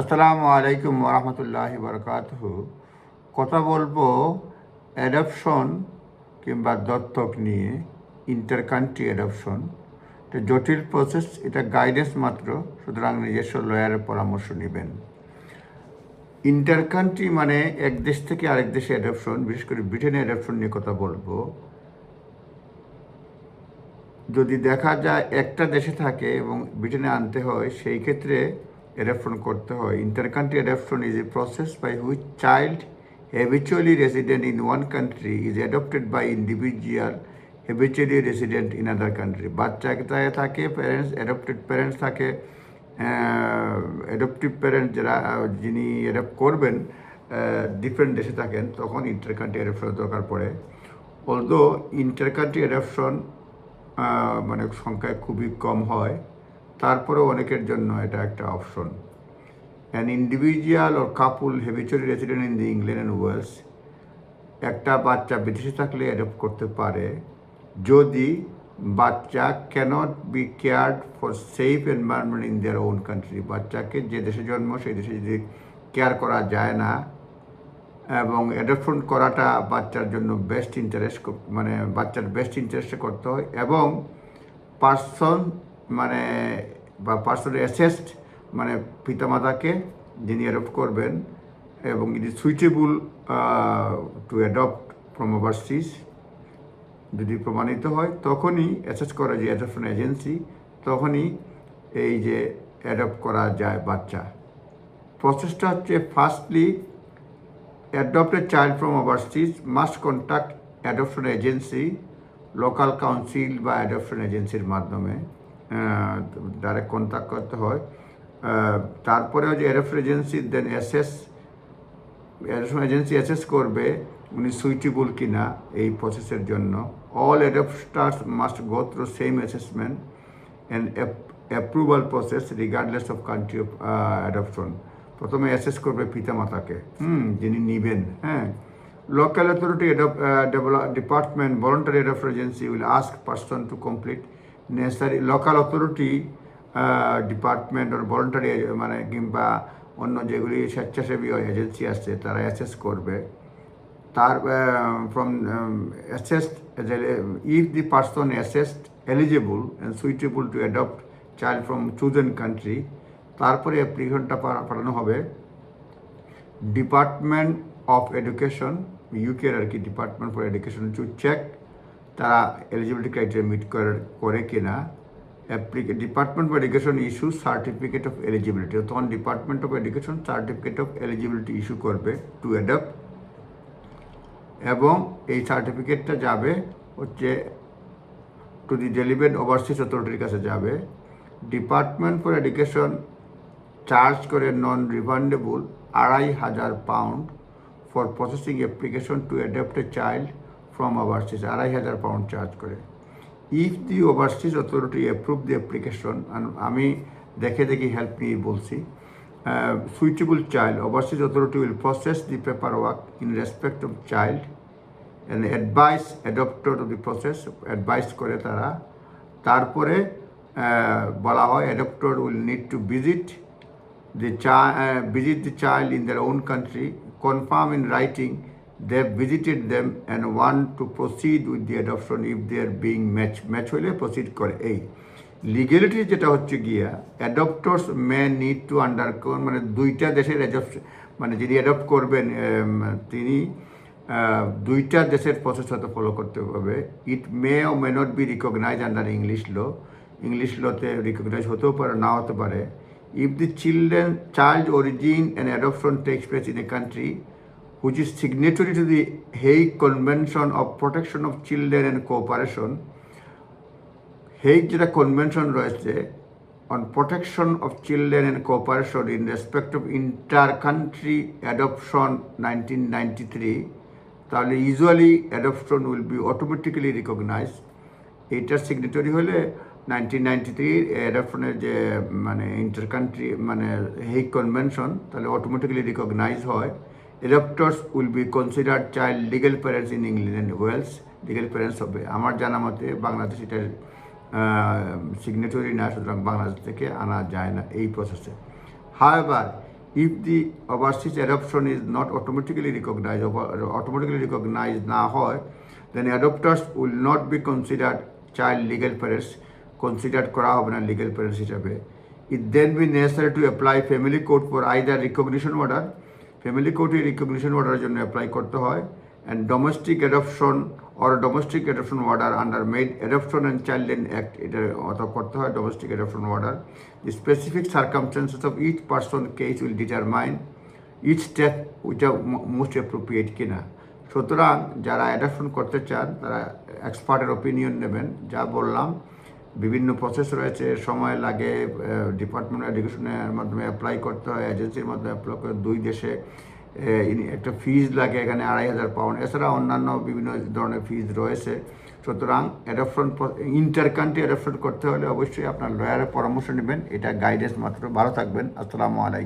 আসসালামু আলাইকুম রহমতুল্লাহ বরকাত কথা বলব অ্যাডপশন কিংবা দত্তক নিয়ে ইন্টার কান্ট্রি অ্যাডপশন এটা জটিল প্রসেস এটা গাইডেন্স মাত্র, সুতরাং নিজস্ব লয়ারের পরামর্শ নেবেন। ইন্টার কান্ট্রি মানে এক দেশ থেকে আরেক দেশে অ্যাডপশন বিশেষ করে ব্রিটেনে অ্যাডপশন নিয়ে কথা বলব। যদি দেখা যায় একটা দেশে থাকে এবং ব্রিটেনে আনতে হয়, সেই ক্ষেত্রে অ্যাডাপশন করতে হয়। Inter country adoption is a process by which child habitually resident in one country is adopted by individual habitually resident in other country. বাচ্চা কোথায় থাকে? প্যারেন্টস অ্যাডপ্টেড প্যারেন্টস থাকে। অ্যাডপটিভ প্যারেন্ট যারা যিনি অ্যাডপ্ট করবেন ডিফারেন্ট দেশে থাকেন, তখন ইন্টার কান্ট্রি অ্যাডাপশনের দরকার পড়ে। অলদো ইন্টার কান্ট্রি অ্যাডাপশন মানে সংখ্যায় খুবই কম হয় তারপরেও অনেকের জন্য এটা একটা option. An individual or couple হেভিচুয়ালি resident in the England and Wales একটা বাচ্চা বিদেশে থাকলে অ্যাডপ্ট করতে পারে, যদি বাচ্চা cannot be cared for safe environment in their own country বাচ্চাকে যে দেশে জন্ম, সেই দেশে যদি কেয়ার করা যায় না, এবং অ্যাডপশন করাটা বাচ্চার জন্য বেস্ট ইন্টারেস্ট মানে বাচ্চার বেস্ট ইন্টারেস্টে করতে হয়, এবং পার্সন মানে বা পার্সোনালি অ্যাসেস্ট মানে পিতামাতাকে যিনি অ্যাডপ্ট করবেন এবং it is suitable to adopt from overseas যদি প্রমাণিত হয়, তখনই অ্যাসেস করা যে অ্যাডপশন এজেন্সি তখনই এই যে অ্যাডপ্ট করা যায় বাচ্চা। প্রসেসটা হচ্ছে firstly adopted child from overseas must contact adoption agency local council বা অ্যাডপশন এজেন্সির মাধ্যমে। ডাইরেক্ট কন্ট্যাক্ট করতে হয়। তারপরেও যে adoption agency then assess adoption agency assess করবে, উনি সুইটেবল কিনা এই প্রসেসের জন্য। All adopters must go through same assessment and approval process regardless of country of adoption প্রথমে অ্যাসেস করবে পিতামাতাকে, হুম, যিনি নিবেন হ্যাঁ। Local authority develop department voluntary adoption agency will ask person to complete necessary local authority department or voluntary মানে কিংবা অন্য যেগুলি স্বেচ্ছাসেবী এজেন্সি আছে, তারা অ্যাসেস করবে। তার from assessed if the person assessed eligible and suitable to adopt child from chosen country তারপরে অ্যাপ্লিকেশনটা পাঠানো হবে। ডিপার্টমেন্ট অফ এডুকেশন ইউকের আর কি department for education to check তারা এলিজিবিলিটি ক্রাইটেরিয়া মিট করে করে কিনা অ্যাপ্লিকে department of education issue certificate of eligibility তখন department of education certificate of eligibility issue করবে টু অ্যাডপ্ট এবং এই সার্টিফিকেটটা যাবে হচ্ছে টু দি ডেলিভেন্ট ওভারসিজ অথরিটির কাছে যাবে। ডিপার্টমেন্ট ফর এডুকেশন চার্জ করে নন রিফান্ডেবল আড়াই হাজার pound for processing application to adopt a child from overseas আড়াই হাজার পাউন্ড চার্জ করে। If the overseas authority approve the application আমি দেখে দেখে হেল্প নিয়ে বলছি suitable child overseas authority will process the paperwork in respect of child and advice adopted of the process advice করে তারা। তারপরে বলা হয় adopted will need to visit the child uh, visit the child in their own country, confirm in they have visited them and want to proceed with the adoption if they are being match match হলে proceed করে এই legality যেটা হচ্ছে গিয়া adopters may need to undergo মানে দুইটা দেশের মানে যিনি অ্যাডপ্ট করবেন তিনি দুইটা দেশের হয়তো ফলো করতে হবে it may or may not be recognise under English law English লতে recognise হতেও পারে না হতে পারে if the children child origin and adoption takes place in a country which is signatory to the Hague Convention of Protection of Children and Cooperation, Hague যেটা convention রয়েছে on protection of children and cooperation in respect of inter country adoption nineteen ninety three তাহলে usually adoption will be automatically recognise এইটার signatory হলে nineteen ninety three অ্যাডপশনের যে মানে inter country মানে Hague convention তাহলে অটোমেটিক্যালি রিকগনাইজ হয়। Adopters will be considered child legal parents in England and Wales legal parents হবে আমার জানা মতে বাংলাদেশ এটার সিগনেটরি না সুতরাং বাংলাদেশ থেকে আনা যায় না এই প্রসেসে however if the overseas adoption is not automatically recognized automatically recognized না হয় then adopters will not be considered child legal parents considered করা হবে না legal parents হিসাবে it then be necessary to apply family court for either recognition order family কোর্টে recognition অর্ডারের জন্য apply করতে হয়। And domestic adoption or domestic adoption order under made adoption and children act এটার অত করতে হয় domestic adoption order the specific circumstances of each person case will determine each step which are most appropriate কিনা। সুতরাং যারা adoption করতে চান, তারা এক্সপার্টের ওপিনিয়ন নেবেন। যা বললাম বিভিন্ন প্রসেস রয়েছে, সময় লাগে ডিপার্টমেন্ট অফ এডুকেশনের মাধ্যমে অ্যাপ্লাই করতে হয় এজেন্সির মাধ্যমে অ্যাপ্লাই করে দুই দেশে একটা ফিজ লাগে এখানে আড়াই হাজার পাউন্ড এছাড়া অন্যান্য বিভিন্ন ধরনের ফিজ রয়েছে। সুতরাং অ্যাডপশন ইন্টার কান্ট্রি অ্যাডপশন করতে হলে অবশ্যই আপনার লয়ারের পরামর্শ নেবেন। এটা গাইডেন্স মাত্র। ভালো থাকবেন। আসসালামু আলাইকুম।